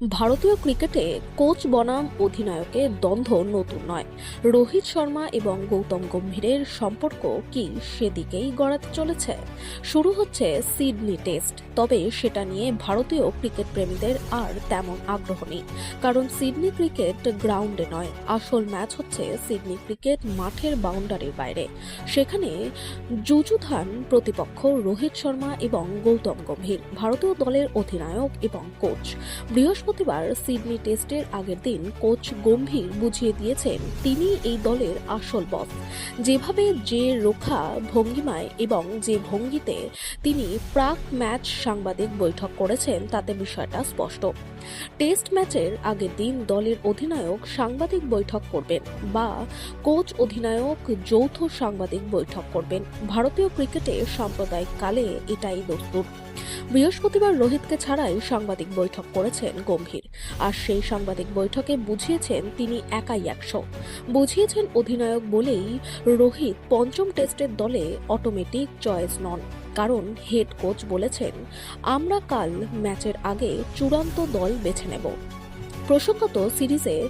ভারতীয় ক্রিকেটে কোচ বনাম অধিনায়কের দ্বন্দ্ব নতুন নয়। রোহিত শর্মা এবং গৌতম গম্ভীরের সম্পর্ক কি সেদিকেই গড়াতে চলেছে? শুরু হচ্ছে সিডনি টেস্ট, তবে সেটা নিয়ে ভারতীয় ক্রিকেট প্রেমীদের আর তেমন আগ্রহ নেই। কারণ সিডনি ক্রিকেট গ্রাউন্ডে নয়, আসল ম্যাচ হচ্ছে সিডনি ক্রিকেট মাঠের বাউন্ডারির বাইরে। সেখানে যুযুধান প্রতিপক্ষ রোহিত শর্মা এবং গৌতম গম্ভীর, ভারতীয় দলের অধিনায়ক এবং কোচ। বৃহস্পতিবার সিডনি টেস্টের আগের দিন কোচ গম্ভীর বুঝিয়ে দিয়েছেন, তিনি এই দলের আসল বস। যেভাবে যে রোখা ভঙ্গিমায় এবং যে ভঙ্গিতে তিনি প্রাক ম্যাচ সাংবাদিক বৈঠক করেছেন, তাতে বিষয়টা স্পষ্ট। টেস্ট ম্যাচের আগের দিন দলের অধিনায়ক সাংবাদিক বৈঠক করবেন বা কোচ অধিনায়ক যৌথ সাংবাদিক বৈঠক করবেন। ভারতীয় ক্রিকেটে সাম্প্রদায়িক কালে এটাই দস্তুর। বৃহস্পতিবার রোহিতকে ছাড়াই সাংবাদিক বৈঠক করেছেন গম্ভীর। আর সেই সাংবাদিক বৈঠকে বুঝিয়েছেন তিনি একাই একশো। বুঝিয়েছেন অধিনায়ক বলেই রোহিত পঞ্চম টেস্টের দলে অটোমেটিক চয়েস নন। কারণ হেড কোচ বলেছেন, আমরা কাল ম্যাচের আগে চূড়ান্ত দল বেছে নেব। প্রসঙ্গত সিরিজে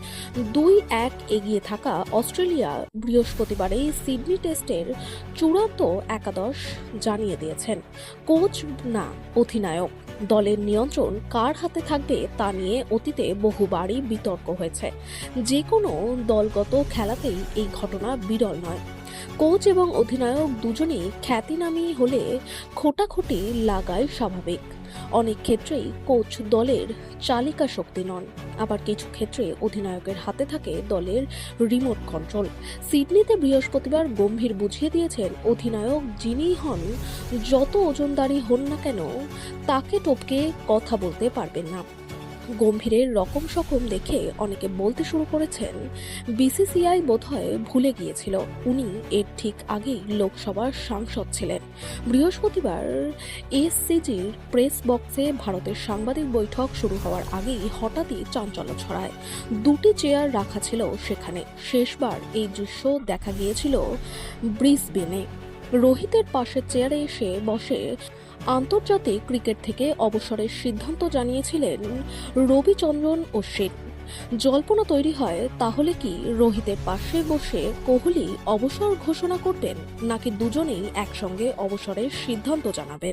দুই এক এগিয়ে থাকা অস্ট্রেলিয়া বৃহস্পতিবারেই সিডনি টেস্টের চূড়ান্ত একাদশ জানিয়ে দিয়েছেন কোচ না অধিনায়ক। দলের নিয়ন্ত্রণ কার হাতে থাকবে তা নিয়ে অতীতে বহুবারই বিতর্ক হয়েছে। যে কোনো দলগত খেলাতেই এই ঘটনা বিরল নয়। কোচ এবং অধিনায়ক দুজনেই খ্যাতিনামী হলে খোটাখুটি লাগায় স্বাভাবিক। অনেক ক্ষেত্রেই কোচ দলের চালিকা শক্তি নন। আবার কিছু ক্ষেত্রে অধিনায়কের হাতে থাকে দলের রিমোট কন্ট্রোল। সিডনিতে বৃহস্পতিবার গম্ভীর বুঝিয়ে দিয়েছেন অধিনায়ক যিনিই হন, যত ওজনদারি হন না কেন, তাকে টপকে কথা বলতে পারবেন না। গম্ভীরের রকম সকম দেখে অনেকে বলতে শুরু করেছেন, বিসিসিআই বোধহয় ভুলে গিয়েছিল। উনি এর ঠিক আগেই লোকসভার সাংসদ ছিলেন। বৃহস্পতিবার এসসিজির প্রেস বক্সে ভারতের সাংবাদিক বৈঠক শুরু হওয়ার আগেই হঠাৎই চাঞ্চল্য ছড়ায়। দুটি চেয়ার রাখা ছিল সেখানে। শেষবার এই দৃশ্য দেখা গিয়েছিল ব্রিসবেনে। রোহিতের পাশের চেয়ারে এসে বসে আন্তর্জাতিক ক্রিকেট থেকে অবসরের সিদ্ধান্ত জানিয়েছিলেন রবিচন্দ্রন অশ্বিন জল্পনা তৈরি হয়, তাহলে কি রোহিতের পাশে বসে কোহলি অবসর ঘোষণা করতেন, নাকি দুজনেই একসঙ্গে অবসরের সিদ্ধান্ত জানাবেন?